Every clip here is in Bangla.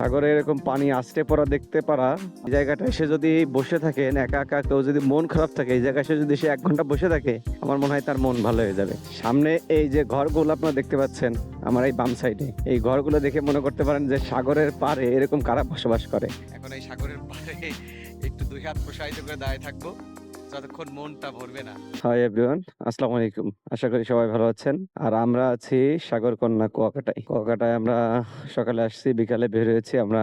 সাগরে এরকম পানি আস্তে পড়া দেখতে পারা, এই জায়গাটা এসে যদি বসে থাকেন একা একা কেউ যদি মন খারাপ থাকে, এই জায়গায় এসে যদি সে এক ঘণ্টা বসে থাকে, আমার মনে হয় তার মন ভালো হয়ে যাবে। সামনে এই যে ঘরগুলো আপনারা দেখতে পাচ্ছেন, আমার এই বাম সাইডে, এই ঘরগুলো দেখে মনে করতে পারেন যে সাগরের পাড়ে এরকম কারা বসবাস করে। এখন এই সাগরের পাড়ে একটু দুই হাত প্রসারিত করে দাঁড়িয়ে থাকব। যতক্ষণ মনটা ভরবে না। হাই এভরিওয়ান আসসালামু আলাইকুম। আশা করি সবাই ভালো আছেন। আর আমরা আছি কুয়াকাটায়। কুয়াকাটায় আমরা সকালে আসছি, বিকালে বের হয়েছি। আমরা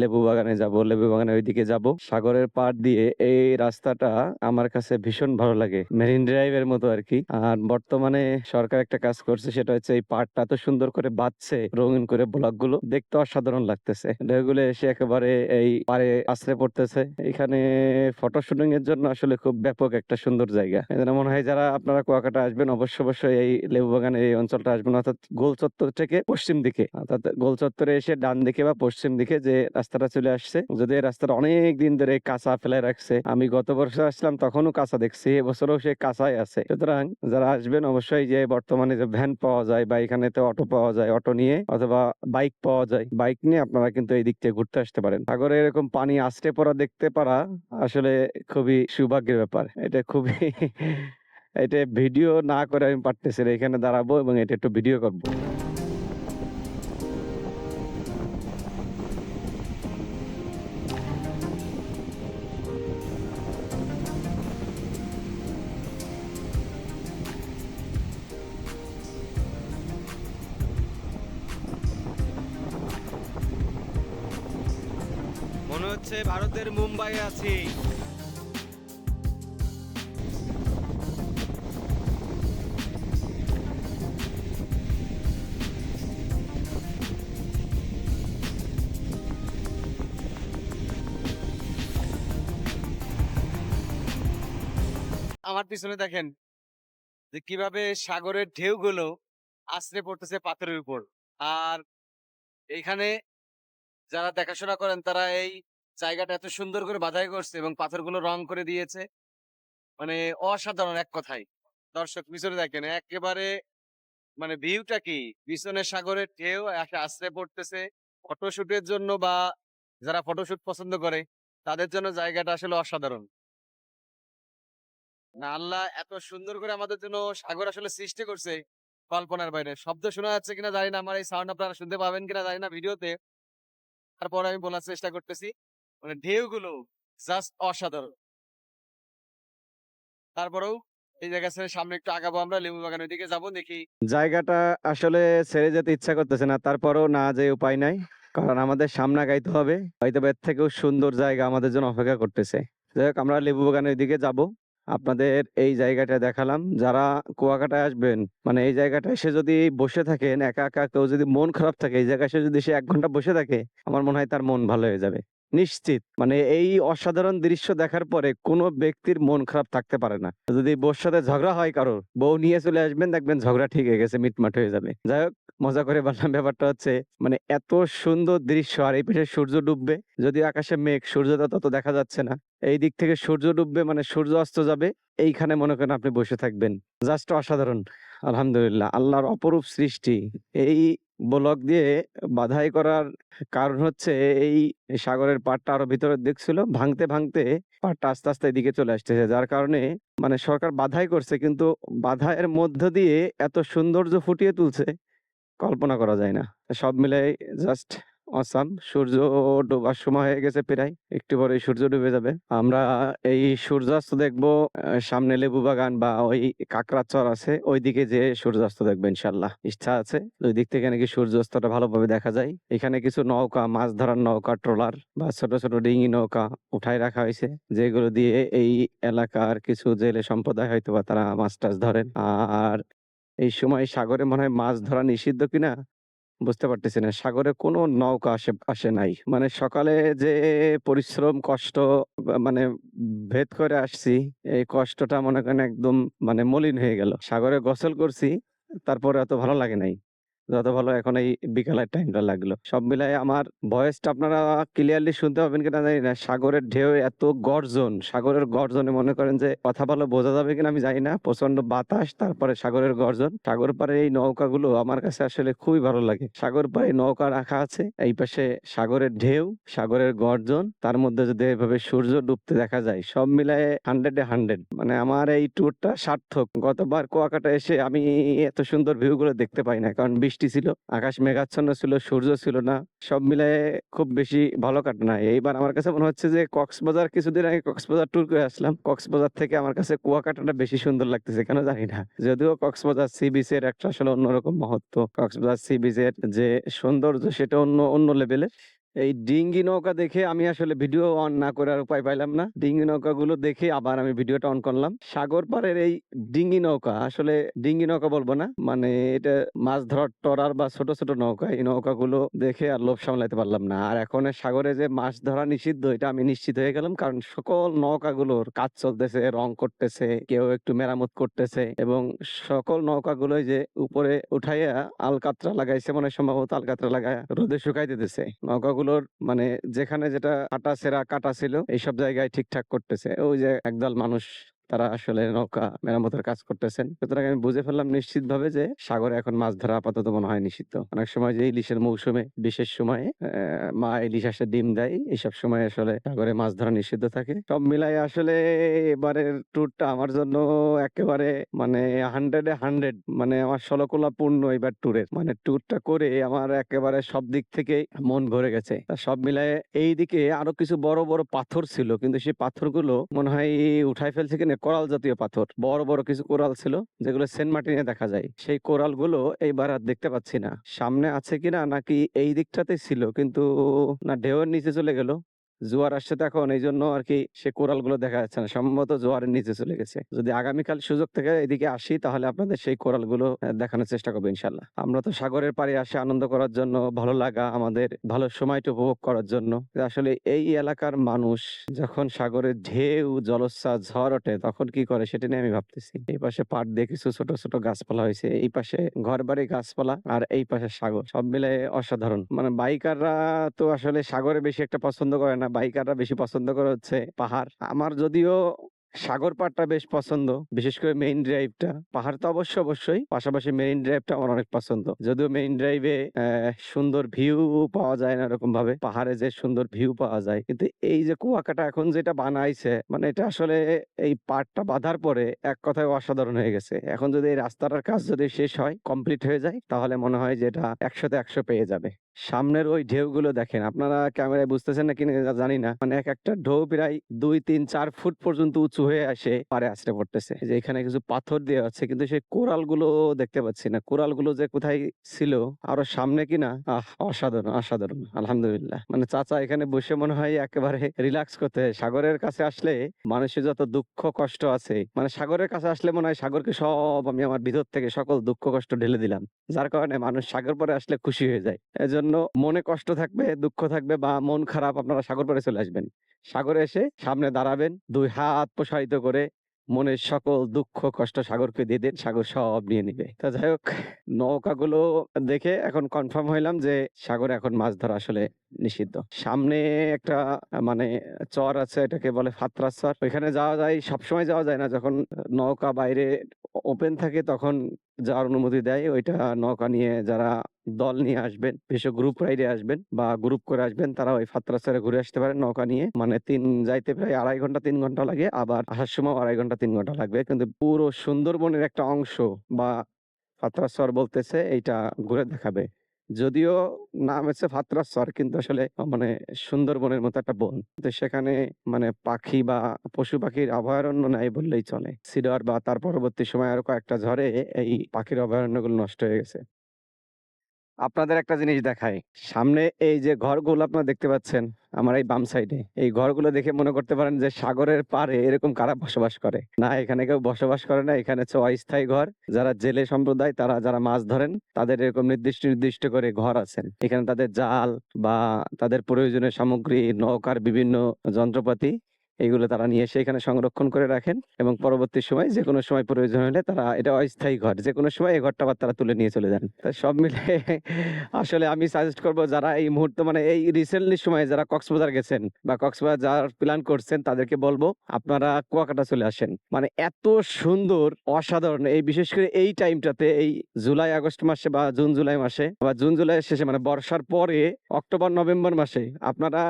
লেবু বাগানে যাব, লেবু বাগানে ওইদিকে যাব। সাগরের দিয়ে এই রাস্তাটা আমার কাছে ভীষণ ভালো লাগে। মেরিন ড্রাইভের মতো আর কি। আর বর্তমানে সরকার একটা কাজ করছে, সেটা হচ্ছে এই পাড়টা এত সুন্দর করে বাঁধছে, রঙিন করে ব্লকগুলো দেখতে অসাধারণ লাগতেছে। ঢেউগুলো এসে একেবারে এই পাড়ে আশ্রে পড়তেছে। এখানে ফটো শুটিং এর জন্য আসলে খুব ব্যাপক একটা সুন্দর জায়গা। মনে হয় যারা আপনারা কুয়াকাটা আসবেন, অবশ্য অবশ্যই এই লেবু বাগানের এই অঞ্চলটা আসবেন, অর্থাৎ গোল চত্বর থেকে পশ্চিম দিকে। অর্থাৎ গোল চত্বরে এসে ডান দিকে বা পশ্চিম দিকে যে রাস্তাটা চলে আসছে, যদি এই রাস্তাটা অনেক দিন ধরে কাঁচা ফেলে রাখছে, আমি গত বছর আসলাম, তখনও কাঁচা দেখছি, এবছরও সে কাঁচাই আছে। সুতরাং যারা আসবেন, অবশ্যই যে বর্তমানে যে ভ্যান পাওয়া যায় বা এখানে তো অটো পাওয়া যায়, অটো নিয়ে অথবা বাইক পাওয়া যায়, বাইক নিয়ে আপনারা কিন্তু এই দিক থেকে ঘুরতে আসতে পারেন। সাগরে এরকম পানি আস্তে পড়া দেখতে পারা আসলে খুবই সৌভাগ্যের ব্যাপার। এটা খুবই এটা ভিডিও না করে আমি পারতেছি না। এখানে দাঁড়াবো এবং এটা একটু ভিডিও করব। মনে হচ্ছে ভারতের মুম্বাই আছি। আমার পিছনে দেখেন যে কীভাবে সাগরের ঢেউগুলো আছড়ে পড়তেছে পাথরের উপর। আর এখানে যারা দেখাশোনা করেন, তারা এই জায়গাটা এত সুন্দর করে বাধাই করছে এবং পাথরগুলো রং করে দিয়েছে। মানে অসাধারণ এক কথায়। দর্শক, পিছনে দেখেন, একেবারে মানে ভিউটা কি? পিছনে সাগরের ঢেউ আশ্রে পড়তেছে। ফটোশুটের জন্য বা যারা ফটোশুট পছন্দ করে, তাদের জন্য জায়গাটা আসলে অসাধারণ। না, আল্লাহ এত সুন্দর করে আমাদের জন্য সাগর আসলে সৃষ্টি করছে কল্পনার বাইরে। শব্দ শোনা যাচ্ছে কিনা জানি না, আমার এই সাউন্ড আপনারা শুনতে পাবেন কিনা জানি না ভিডিওতে। তারপর আমি বলার চেষ্টা করতেছি মানে ঢেউগুলো জাস্ট অসাধারণ। তারপরেও এই জায়গা ছেড়ে সামনে একটু আগাবো আমরা, লেবু বাগানের দিকে যাব, দেখি। জায়গাটা আসলে ছেড়ে যেতে ইচ্ছা করতেছে না, তারপরও না যে উপায় নাই, কারণ আমাদের সামনে গাইতে হবে। হয়তো এর থেকেও সুন্দর জায়গা আমাদের জন্য অপেক্ষা করতেছে। যাই হোক, আমরা লেবু বাগানের দিকে যাব। আপনাদের এই জায়গাটা দেখালাম। যারা কুয়াকাটায় আসবেন মানে এই জায়গাটা এসে যদি বসে থাকেন, একা একা কেউ যদি মন খারাপ থাকে, এই জায়গায় এসে যদি সে এক ঘণ্টা বসে থাকে, আমার মনে হয় তার মন ভালো হয়ে যাবে। নিশ্চিত। মানে এই অসাধারণ দৃশ্য দেখার পরে কোনো ব্যক্তির মন খারাপ থাকতে পারে না। যদি বউর সাথে ঝগড়া হয় কারোর, বউ নিয়ে চলে আসবেন, দেখবেন ঝগড়া ঠিক হয়ে গেছে, মিটমাট হয়ে যাবে। যাই হোক মজা করে বললাম ব্যাপারটা হচ্ছে মানে এত সুন্দর দৃশ্য আর এই পাশে সূর্য ডুববে যদি আকাশে মেঘ সূর্যটা তত দেখা যাচ্ছে না। এই দিক থেকে সূর্য ডুববে মানে সূর্য অস্ত যাবে, এইখানে মনে করেন আপনি বসে থাকবেন। জাস্ট অসাধারণ, আলহামদুলিল্লাহ, আল্লাহর অপরূপ সৃষ্টি। এই ব্লক দিয়ে বাধাই করার কারণ হচ্ছে, এই সাগরের পাড়টা আরও ভিতরের দিক ছিল ভাঙতে ভাঙতে পাড়টা আস্তে আস্তে এদিকে চলে আসতেছে। যার কারণে মানে সরকার বাধাই করছে, কিন্তু বাধাইয়ের মধ্য দিয়ে এত সৌন্দর্য ফুটিয়ে তুলছে কল্পনা করা যায় না। সব মিলে জাস্ট অসাম সূর্য ডোবার সময় হয়ে গেছে প্রায়। একটু পরে সূর্য ডুবে যাবে। আমরা এই সূর্যাস্ত দেখব সামনে লেবু বাগান বা ওই কাকড়া চর আছে, ওইদিকে যে সূর্যাস্ত দেখব ইনশাল্লাহ। ইচ্ছা আছে, ওই দিক থেকে নাকি সূর্যাস্তটা ভালোভাবে দেখা যায়। এখানে কিছু নৌকা, মাছ ধরার নৌকা, ট্রলার বা ছোট ছোট ডিঙি নৌকা উঠাই রাখা হয়েছে, যেগুলো দিয়ে এই এলাকার কিছু জেলে সম্প্রদায় হয়তো বা তারা মাছ টাছ ধরেন। আর এই সময় সাগরে মনে হয় মাছ ধরা নিষিদ্ধ কিনা? বুঝতে পারতেছি না। সাগরে কোনো নৌকা আসে আসে নাই। মানে সকালে যে পরিশ্রম, কষ্ট মানে ভেদ করে আসছি, এই কষ্টটা মনে করেন একদম মানে মলিন হয়ে গেল। সাগরে গোসল করছি, তারপরে অত ভালো লাগে নাই। যত ভালো এখন এই বিকালের টাইমটা লাগল। সব মিলায় আমার ভয়েসটা আপনারা ক্লিয়ারলি শুনতে পাবেন কিনা জানি না। সাগরের ঢেউ এত গর্জন, সাগরের গর্জনে মনে করেন যে কথা ভালো বোঝা যাবে কিনা আমি জানি না। প্রচণ্ড বাতাস তারপরে সাগরের গর্জন। সাগর পাড়ে এই নৌকাগুলো আমার কাছে আসলে খুবই ভালো লাগে। সাগর পাড়ে নৌকা রাখা আছে। এই পাশে সাগরের ঢেউ, সাগরের গর্জন, তার মধ্যে যদি এভাবে সূর্য ডুবতে দেখা যায় সব মিলায়ে 100 এ 100 মানে আমার এই ট্যুরটা সার্থক। গতবার কুয়াকাটা এসে আমি এত সুন্দর ভিউ গুলো দেখতে পাই না। কারণ বৃষ্টি ছিল, আকাশ মেঘাচ্ছন্ন ছিল, সূর্য ছিল না। সব মিলায়ে খুব বেশি ভালো কাটে না এইবার আমার কাছে মনে হচ্ছে যে কক্সবাজার কিছুদিন আগে কক্সবাজার ট্যুর করে আসলাম। কক্সবাজার থেকে আমার কাছে কুয়াকাটাটা বেশি সুন্দর লাগতেছে কেন জানি না। যদিও কক্সবাজার সি বিচ এর একটা আসলে অন্যরকম মহত্ব। কক্সবাজার সি বিচ এর যে সৌন্দর্য সেটা অন্য, অন্য লেভেলের। এই ডিঙ্গি নৌকা দেখে আমি আসলে ভিডিও অন না করার উপায় পাইলাম না। ডিঙ্গি নৌকাগুলো দেখে আবার আমি ভিডিওটা অন করলাম। সাগর পাড়ের এই ডিঙ্গি নৌকা আসলে ডিঙ্গি নৌকা বলব না। মানে এটা মাছ ধরার টরার বা ছোট, ছোট নৌকা। এই নৌকাগুলো দেখে আর লোভ সামলাইতে পারলাম না। আর এখন সাগরে যে মাছ ধরা নিষিদ্ধ এটা আমি নিশ্চিত হয়ে গেলাম। কারণ সকল নৌকাগুলোর কাজ চলতেছে, রং করতেছে, কেউ একটু মেরামত করতেছে এবং সকল নৌকাগুলোই যে উপরে উঠাইয়া আলকাতরা লাগাইছে মনে সম্ভবত আলকাতরা লাগায়া রোদে শুকাই দিতেছে। নৌকাগুলোর মানে যেখানে যেটা কাটা সেরা কাটা ছিল, এইসব জায়গায় ঠিকঠাক করতেছে। ওই যে একদল মানুষ তারা আসলে নৌকা মেরামতের কাজ করতেছেন। সুতরাং আমি বুঝে ফেললাম নিশ্চিতভাবে যে সাগরে এখন মাছ ধরা আপাতত মনে হয় নিষিদ্ধ। অনেক সময় যে ইলিশের মৌসুমে বিশেষ সময়ে মা ইলিশ আসে ডিম দেয়। এইসব সময় আসলে সাগরে মাছ ধরা নিষিদ্ধ থাকে। সব মিলায় আসলে এবারের ট্যুরটা আমার জন্য একেবারে মানে 100 এ 100 মানে আমার ষলকলা পূর্ণ এবার ট্যুরের। মানে ট্যুরটা করে আমার একেবারে সব দিক থেকে মন ভরে গেছে। সব মিলায়ে এইদিকে আরও কিছু বড়, বড় পাথর ছিল। কিন্তু সেই পাথরগুলো মনে হয় উঠায় ফেলছে কিনা কোরাল জাতীয় পাথর। বড়, বড় কিছু কোরাল ছিল যেগুলো সেন্ট মার্টিনে দেখা যায়। সেই কোরালগুলো এইবার আর দেখতে পাচ্ছি না। সামনে আছে কিনা নাকি এই দিকটাতে ছিল কিন্তু না ঢেউয়ের নিচে চলে গেল। জোয়ার আসছে তো এখন এইজন্য আরকি সে কোরালগুলো দেখা যাচ্ছে না। সম্ভবত জোয়ারের নিচে চলে গেছে। যদি আগামীকাল সুযোগ থেকে এদিকে আসি তাহলে আপনাদের সেই কোরালগুলো অ্যা দেখানোর চেষ্টা করব ইনশাআল্লাহ। আমরা তো সাগরের পাড়ে আসি আনন্দ করার জন্য, ভালো লাগা আমাদের ভালো সময়টা উপভোগ করার জন্য। আসলে এই এলাকার মানুষ যখন সাগরের ঢেউ, জলোচ্ছ্বাস, ঝড় ওঠে তখন কি করে সেটা নিয়ে আমি ভাবতেছি। এই পাশে পাড় দিয়ে কিছু ছোট, ছোট গাছপালা হয়েছে এই পাশে ঘর বাড়ি গাছপালা আর এই পাশে সাগর। সব মিলে অসাধারণ। মানে বাইকাররা তো আসলে সাগরে বেশি একটা পছন্দ করে না। বাইকাররা বেশি পছন্দ করে হচ্ছে পাহাড়। আমার যদিও সাগর পাড়টা বেশ পছন্দ। বিশেষ করে মেইন ড্রাইভটা। পাহাড় তো অবশ্যই, অবশ্যই। পাশাপাশি মেইন ড্রাইভটা আমার অনেক পছন্দ। যদিও মেইন ড্রাইভে সুন্দর ভিউ পাওয়া যায় না এরকমভাবে। পাহাড়ে যে সুন্দর ভিউ পাওয়া যায়। কিন্তু এই যে কুয়াকাটা এখন যেটা বানাইছে মানে এটা আসলে এই পাড়টা বাঁধার পরে এক কথায় অসাধারণ হয়ে গেছে। এখন যদি এই রাস্তাটার কাজ যদি শেষ হয়, কমপ্লিট হয়ে যায় তাহলে মনে হয় যে এটা একশোতে একশো পেয়ে যাবে। সামনের ওই ঢেউগুলো দেখেন। আপনারা ক্যামেরায় বুঝতেছেন না জানি না। মানে একেকটা ঢেউ প্রায় ২, ৩, ৪ ফুট পর্যন্ত উঁচু হয়ে এসে পাড়ে আছড়ে পড়তেছে। যে এখানে কিছু পাথর দেওয়া আছে কিন্তু সেই কোরালগুলো দেখতে পাচ্ছি না। কোরালগুলো যে কোথায় ছিল আরও সামনে কিনা আহ! অসাধারণ, অসাধারণ। আলহামদুলিল্লাহ। মানে চাচা এখানে বসে মনে হয় একেবারে রিল্যাক্স করতে সাগরের কাছে আসলে মানুষের যত দুঃখ কষ্ট আছে মানে সাগরের কাছে আসলে মনে হয় সাগরকে সব আমি আমার ভিতর থেকে সকল দুঃখ কষ্ট ঢেলে দিলাম। যার কারণে মানুষ সাগর পরে আসলে খুশি হয়ে যায়। এজন্য মনে কষ্ট থাকবে, দুঃখ থাকবে বা মন খারাপ আপনারা সাগর পাড়ে চলে আসবেন। সাগরে এসে সামনে দাঁড়াবেন, ২ হাত প্রসারিত করে মনের সকল দুঃখ কষ্ট সাগরকে দিয়ে দেন। সাগর সব নিয়ে নিবে। তো যাই হোক নৌকাগুলো দেখে এখন কনফার্ম হইলাম যে সাগরে এখন মাছ ধরা আসলে নিষিদ্ধ। সামনে একটা মানে চর আছে এটাকে বলে ফাতরার চর। ওইখানে যাওয়া যায় সবসময় যাওয়া যায় না। যখন নৌকা বাইরে ওপেন থাকে তখন যাওয়ার অনুমতি দেয়। ওইটা নৌকা নিয়ে যারা দল নিয়ে আসবেন, বিশেষ গ্রুপ রাইডে আসবেন বা গ্রুপ করে আসবেন তারা ওই ফাতরা চরে ঘুরে আসতে পারেন নৌকা নিয়ে। মানে তিন যাইতে প্রায় ২.৫ ঘণ্টা তিন ঘণ্টা লাগে। আবার আসার সময় আড়াই ঘণ্টা তিন ঘণ্টা লাগবে। কিন্তু পুরো সুন্দরবনের একটা অংশ বা ফাতরা চর বলতেছে এইটা ঘুরে দেখাবে। যদিও নাম হচ্ছে ফাতরা সর কিন্তু আসলে মানে সুন্দরবনের মতো একটা বন। তো সেখানে মানে পাখি বা পশু পাখির অভয়ারণ্য নাই বললেই চলে। সিডর বা তার পরবর্তী সময় আরও কয়েকটা ঝড়ে এই পাখির অভয়ারণ্যগুলো নষ্ট হয়ে গেছে। আপনাদের একটা জিনিস দেখাই। সামনে এই যে ঘরগুলো আপনারা দেখতে পাচ্ছেন আমার এই বাম সাইডে। এই ঘরগুলো দেখে মনে করতে পারেন যে সাগরের পারে এরকম কারা বসবাস করে? না এখানে কেউ বসবাস করে না। এখানে হচ্ছে অস্থায়ী ঘর। যারা জেলে সম্প্রদায় তারা যারা মাছ ধরেন তাদের এরকম নির্দিষ্ট, নির্দিষ্ট করে ঘর আছেন। এখানে তাদের জাল বা তাদের প্রয়োজনীয় সামগ্রী, নৌকার বিভিন্ন যন্ত্রপাতি এইগুলো তারা নিয়ে এসে এখানে সংরক্ষণ করে রাখেন এবং পরবর্তী সময় যে কোনো সময় প্রয়োজন হলে তারা এটা অস্থায়ী ঘর। যে কোনো সময় এই ঘরটা আবার তারা তুলে নিয়ে চলে যান। তা সব মিলে আসলে আমি সাজেস্ট করব যারা এই মুহূর্তে মানে এই রিসেন্টলি সময়ে যারা কক্সবাজার গেছেন বা কক্সবাজার যাওয়ার প্ল্যান করছেন তাদেরকে বলব আপনারা কুয়াকাটা চলে আসেন। মানে এত সুন্দর, অসাধারণ এই বিশেষ করে এই টাইমটাতে এই জুলাই, আগস্ট মাসে বা জুন, জুলাই মাসে বা জুন, জুলাই শেষে মানে বর্ষার পরে অক্টোবর, নভেম্বর মাসে আপনারা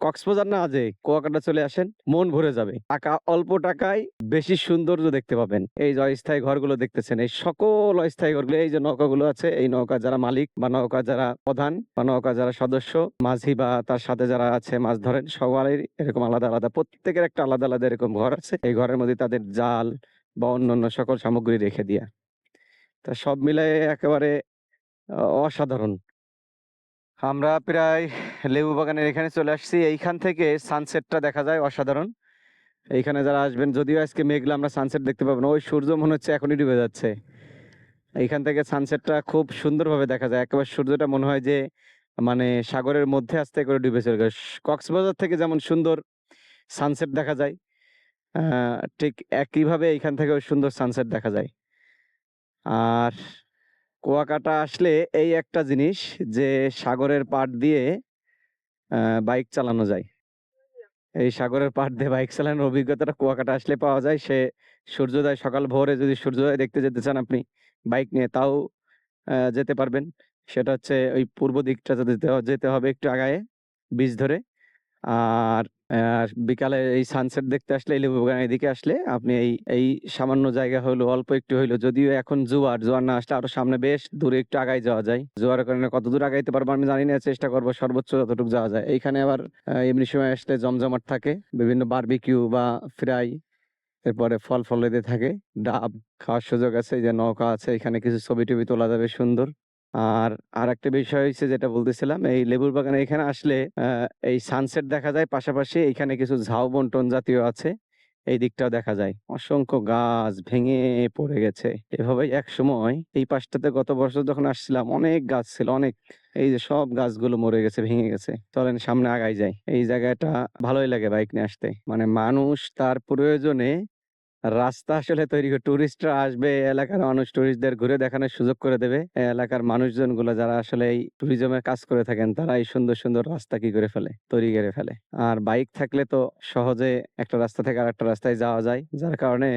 কক্সবাজার না যে কুয়াকাটা চলে আসেন। মন ভরে যাবে। টাকা, অল্প টাকায় বেশি সৌন্দর্য দেখতে পাবেন। এই যে অস্থায়ী ঘরগুলো দেখতেছেন, এই সকল অস্থায়ী ঘরগুলো, এই যে নৌকাগুলো আছে, এই নৌকা যারা মালিক বা নৌকা যারা প্রধান বা নৌকা যারা সদস্য, মাঝি বা তার সাথে যারা আছে, মাছ ধরেন, সবারই এরকম আলাদা আলাদা, প্রত্যেকের একটা আলাদা আলাদা এরকম ঘর আছে। এই ঘরের মধ্যে তাদের জাল বা অন্যান্য সকল সামগ্রী রেখে দিয়া। তা সব মিলাই একেবারে, অসাধারণ। আমরা প্রায় লেবু বাগানের এখানে চলে আসছি। এইখান থেকে সানসেটটা দেখা যায় অসাধারণ। এইখানে যারা আসবেন, যদিও আজকে মেঘলা, আমরা সানসেট দেখতে পাবো না। ওই সূর্য মনে হচ্ছে এখনই ডুবে যাচ্ছে। এইখান থেকে সানসেটটা খুব সুন্দরভাবে দেখা যায়। একেবারে সূর্যটা মনে হয় যে মানে সাগরের মধ্যে আস্তে করে ডুবে চলে গেছে। কক্সবাজার থেকে যেমন সুন্দর সানসেট দেখা যায় ঠিক একইভাবে এইখান থেকেও সুন্দর সানসেট দেখা যায়। আর কুয়াকাটা আসলে এই একটা জিনিস যে সাগরের পাড় দিয়ে বাইক চালানো যায়। এই সাগরের পাড় দিয়ে বাইক চালানোর অভিজ্ঞতাটা কুয়াকাটা আসলে পাওয়া যায়। সে সূর্যোদয়, সকাল ভোরে যদি সূর্যোদয় দেখতে যেতে চান আপনি, বাইক নিয়ে তাও যেতে পারবেন। সেটা হচ্ছে ওই পূর্ব দিকটা যেতে যেতে হবে একটু আগায়ে বীজ ধরে। আর আহ, বিকালে এই সানসেট দেখতে আসলে এই লেবু বাগানের এদিকে আসলে আপনি এই এই সামান্য জায়গা হলো অল্প একটু হইল যদিও এখন জোয়ার জোয়ার না আসলে আরও সামনে বেশ দূরে একটু আগাই যাওয়া যায়। জোয়ারের কারণে কত দূর আগাইতে পারব আমি জানি না চেষ্টা করব সর্বোচ্চ যতটুকু যাওয়া যায়। এইখানে আবার এমনি সময় আসলে জমজমাট থাকে বিভিন্ন বারবিকিউ বা ফ্রাই এরপরে ফল ফলেতে থাকে ডাব খাওয়ার সুযোগ আছে যে নৌকা আছে এখানে কিছু ছবি টবি তোলা যাবে সুন্দর। আর আর একটা বিষয় হচ্ছে যেটা বলতেছিলাম, এই লেবুর বাগানে এখানে আসলে এই সানসেট দেখা যায়, পাশাপাশি এখানে কিছু ঝাউ বন্টন জাতীয় আছে, এই দিকটাও দেখা যায়। অসংখ্য গাছ ভেঙে পড়ে গেছে। এভাবে এক সময় এই পাশটাতে গত বছর যখন আসছিলাম, অনেক গাছ ছিল, অনেক, এই যে সব গাছগুলো মরে গেছে, ভেঙে গেছে। চলেন সামনে আগাই যায় এই জায়গাটা ভালোই লাগে বাইক নিয়ে আসতে। মানে মানুষ তার প্রয়োজনে রাস্তা আসলে তৈরি করে টুরিস্টরা আসবে, এলাকার মানুষ টুরিস্টদের ঘুরে দেখানোর সুযোগ করে দেবে। এলাকার মানুষজনগুলো যারা আসলে এই ট্যুরিজমের কাজ করে থাকেন তারা এই সুন্দর সুন্দর রাস্তা কি করে ফেলে, তৈরি করে ফেলে। আর বাইক থাকলে তো সহজে একটা রাস্তা থেকে আরেকটা রাস্তায় যাওয়া যায়, যার কারণে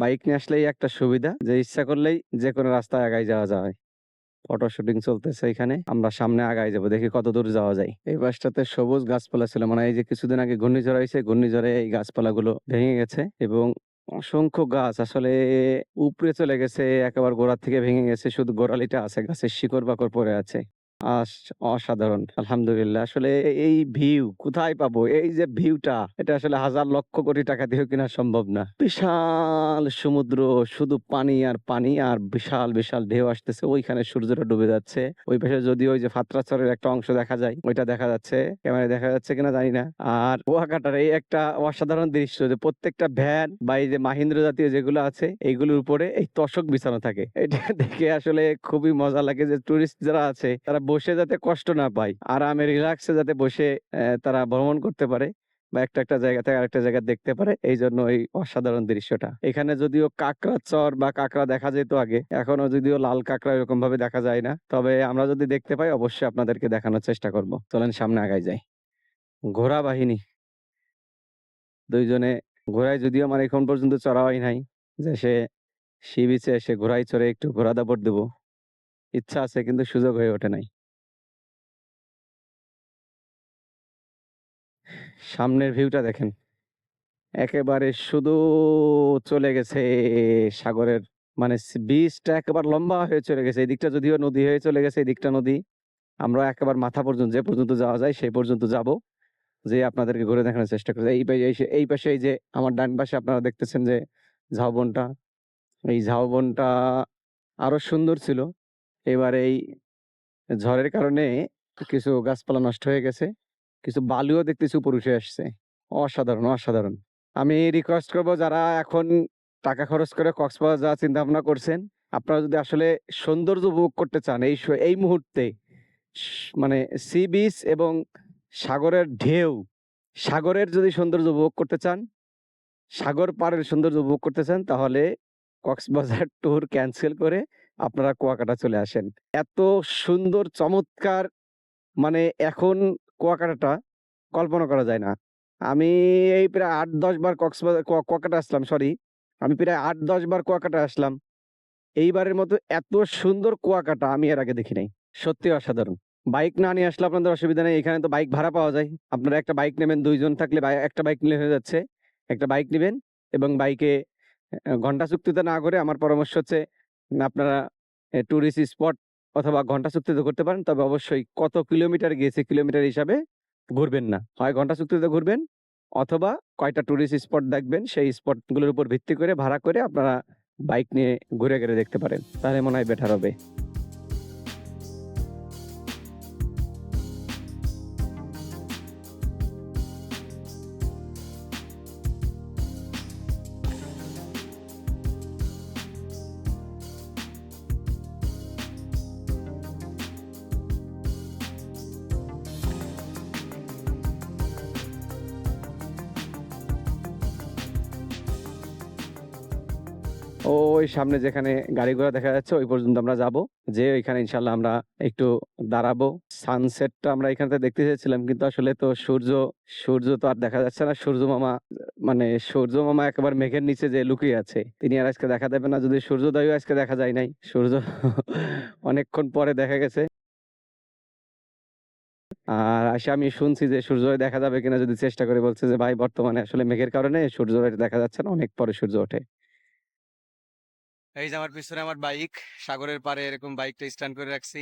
বাইক নিয়ে আসলেই একটা সুবিধা, যে ইচ্ছা করলেই যে কোনো রাস্তায় আগাই যাওয়া যায়। ফটো শুটিং চলতেছে এখানে। আমরা সামনে আগাই যাব, দেখি কত দূর যাওয়া যায়। এই পাশটাতে সবুজ গাছপালা ছিল মানে এই যে কিছুদিন আগে ঘূর্ণিঝড় হয়েছে, ঘূর্ণিঝড়ে এই গাছপালাগুলো ভেঙে গেছে এবং অসংখ্য গাছ আসলে উপরে চলে গেছে, একেবারে গোড়ার থেকে ভেঙে গেছে, শুধু গোড়ালিটা আছে, গাছের শিকড় বাকড় পড়ে আছে। অসাধারণ, আলহামদুলিল্লাহ। আসলে এই ভিউ কোথায় পাবো? এই যে ভিউটা, এটা আসলে হাজার লক্ষ কোটি টাকা দিয়েও কিনা সম্ভব না। বিশাল সমুদ্র, শুধু পানি আর পানি, আর বিশাল বিশাল ঢেউ আসতেছে। ওইখানে সূর্যটা ডুবে যাচ্ছে। ওই পাশে যদি ওই যে ফাত্রাচরের একটা অংশ দেখা যায়, ওইটা দেখা যাচ্ছে। ক্যামেরায় দেখা যাচ্ছে কিনা জানি না। আর কুয়াকাটার এই একটা অসাধারণ দৃশ্য যে প্রত্যেকটা ভ্যান বা এই যে মাহিন্দ্র জাতীয় যেগুলো আছে, এইগুলোর উপরে এই তশক বিছানো থাকে। এটা দেখে আসলে খুবই মজা লাগে যে টুরিস্ট যারা আছে, তারা বসে যাতে কষ্ট না পায়। আরামে রিল্যাক্সে যাতে বসে তারা ভ্রমণ করতে পারে বা একটা একটা জায়গা থেকে আরেকটা জায়গা দেখতে পারে, এই জন্য এই অসাধারণ দৃশ্যটা। এখানে যদিও কাঁকড়া চর বা কাঁকড়া দেখা যেত আগে এখনও যদিও লাল কাঁকড়া এরকম ভাবে দেখা যায় না। তবে আমরা যদি দেখতে পাই, অবশ্যই আপনাদেরকে দেখানোর চেষ্টা করব। চলেন সামনে আগাই যাই। ঘোড়া বাহিনী। দুইজনে ঘোড়ায় যদিও আমার এখন পর্যন্ত চড়া হয় নাই, যে সে সি বিচে এসে ঘোড়ায় চড়ে একটু ঘোড়া দাপট দেব। ইচ্ছা আছে কিন্তু সুযোগ হয়ে ওঠে নাই। সামনের ভিউটা দেখেন। একেবারে শুধু চলে গেছে সাগরের মানে বিচটা একেবারে লম্বা হয়ে চলে গেছে। এদিকটা যদিও নদী হয়ে চলে গেছে এদিকটা নদী। আমরা একেবারে মাথা পর্যন্ত, যে পর্যন্ত যাওয়া যায় সেই পর্যন্ত যাব। যে আপনাদেরকে ঘুরে দেখানোর চেষ্টা করছি। এই পাশে এই পাশে এই যে আমার ডান পাশে আপনারা দেখতেছেন যে ঝাউবনটা, এই ঝাউবনটা আরও সুন্দর ছিল। এবার এই ঝড়ের কারণে কিছু গাছপালা নষ্ট হয়ে গেছে। কিছু বালুও দেখতেছি উপর উঠে আসছে অসাধারণ অসাধারণ আমি রিকোয়েস্ট করব যারা এখন টাকা খরচ করে কক্সবাজার যাওয়ার চিন্তা ভাবনা করছেন আপনারা যদি আসলে সৌন্দর্য উপভোগ করতে চান এই এই মুহূর্তে মানে সি বিচ এবং সাগরের ঢেউ সাগরের যদি সৌন্দর্য উপভোগ করতে চান, সাগর পাড়ের সৌন্দর্য উপভোগ করতে চান তাহলে কক্সবাজার ট্যুর ক্যান্সেল করে আপনারা কুয়াকাটা চলে আসেন। এত সুন্দর চমৎকার মানে এখন কুয়াকাটাটা কল্পনা করা যায় না। আমি এই প্রায় ৮-১০ বার কক্সবাজার কুয়া কুয়াকাটা আসলাম সরি। আমি প্রায় ৮-১০ বার কুয়াকাটা আসলাম। এইবারের মতো এত সুন্দর কুয়াকাটা আমি এর আগে দেখি নাই। সত্যি অসাধারণ। বাইক না নিয়ে আসলে আপনাদের অসুবিধা নেই। এখানে তো বাইক ভাড়া পাওয়া যায়। আপনারা একটা বাইক নেবেন, দুইজন থাকলে একটা বাইক নিলে হয়ে যাচ্ছে। একটা বাইক নেবেন এবং বাইকে ঘণ্টা চুক্তিতে না করে আমার পরামর্শ হচ্ছে, আপনারা, এ টুরিস্ট স্পট অথবা ঘণ্টা চুক্তিতে করতে পারেন। তবে অবশ্যই কত কিলোমিটার গিয়েছে কিলোমিটার হিসাবে ঘুরবেন না। হয় ঘণ্টা চুক্তিতে ঘুরবেন অথবা কয়টা ট্যুরিস্ট স্পট দেখবেন সেই স্পটগুলোর উপর ভিত্তি করে ভাড়া করে আপনারা বাইক নিয়ে ঘুরে, ঘুরে দেখতে পারেন। তাহলে মনে হয় বেটার হবে। ওই সামনে যেখানে গাড়ি ঘোড়া দেখা যাচ্ছে ওই পর্যন্ত আমরা যাব যেয়ে ওইখানে ইনশাল্লাহ আমরা একটু দাঁড়াবো। সানসেটটা আমরা এখানতে দেখতে চেয়েছিলাম কিন্তু আসলে তো সূর্য, সূর্য তো আর দেখা যাচ্ছে না। সূর্য মামা মানে সূর্য মামা একেবারে মেঘের নিচে যে লুকিয়ে আছে। তিনি আর আজকে দেখা দেবে না। যদি সূর্যোদয়ও আজকে দেখা যায় নাই। সূর্য অনেকক্ষণ পরে দেখা গেছে। আর আইসা আমি শুনছি যে সূর্যোদয় দেখা যাবে কিনা যদি চেষ্টা করে বলছে যে, "ভাই বর্তমানে আসলে মেঘের কারণে সূর্যোদয়টা দেখা যাচ্ছে না। অনেক পরে সূর্য ওঠে।" এই যে আমার পিছনে আমার বাইক। সাগরের পাড়ে এরকম বাইকটা স্ট্যান্ড করে রাখছি।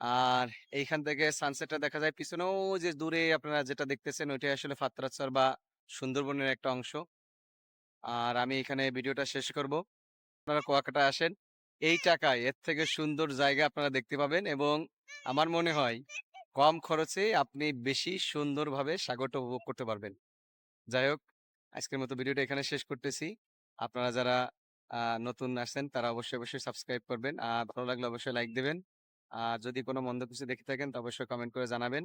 আর এইখান থেকে সানসেটটা দেখা যায় পিছনেও যে দূরে আপনারা যেটা দেখতেছেন ওইটাই আসলে ফাত্রাচর বা সুন্দরবনের একটা অংশ। আর আমি এখানে ভিডিওটা শেষ করব। আপনারা কুয়াকাটা আসেন। এই টাকায় এর থেকে সুন্দর জায়গা আপনারা দেখতে পাবেন এবং আমার মনে হয় কম খরচে আপনি বেশি সুন্দরভাবে সাগরটা উপভোগ করতে পারবেন। যাই হোক, আজকের মতো ভিডিওটা এখানে শেষ করতেছি। আপনারা যারা নতুন আসছেন তারা অবশ্যই, অবশ্যই সাবস্ক্রাইব করবেন। আর ভালো লাগলে অবশ্যই লাইক দিবেন। আর যদি কোনো মন্দ কিছু দেখে থাকেন তো অবশ্যই কমেন্ট করে জানাবেন।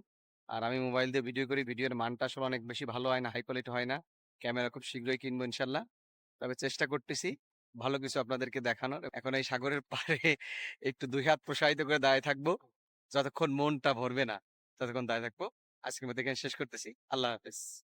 আর আমি মোবাইল দিয়ে ভিডিও করি। ভিডিওর মানটা আসলে অনেক বেশি ভালো হয় না, হাই কোয়ালিটি হয় না। ক্যামেরা খুব শীঘ্রই কিনবো ইনশাআল্লাহ। তবে চেষ্টা করতেছি ভালো কিছু আপনাদেরকে দেখানোর। এখন এই সাগরের পাড়ে একটু দুই হাত প্রসারিত করে দাঁড়ায় থাকব। যতক্ষণ মনটা ভরবে না, ততক্ষণ দাঁড়ায় থাকব। আজকের এখানে শেষ করতেছি। আল্লাহ হাফেজ।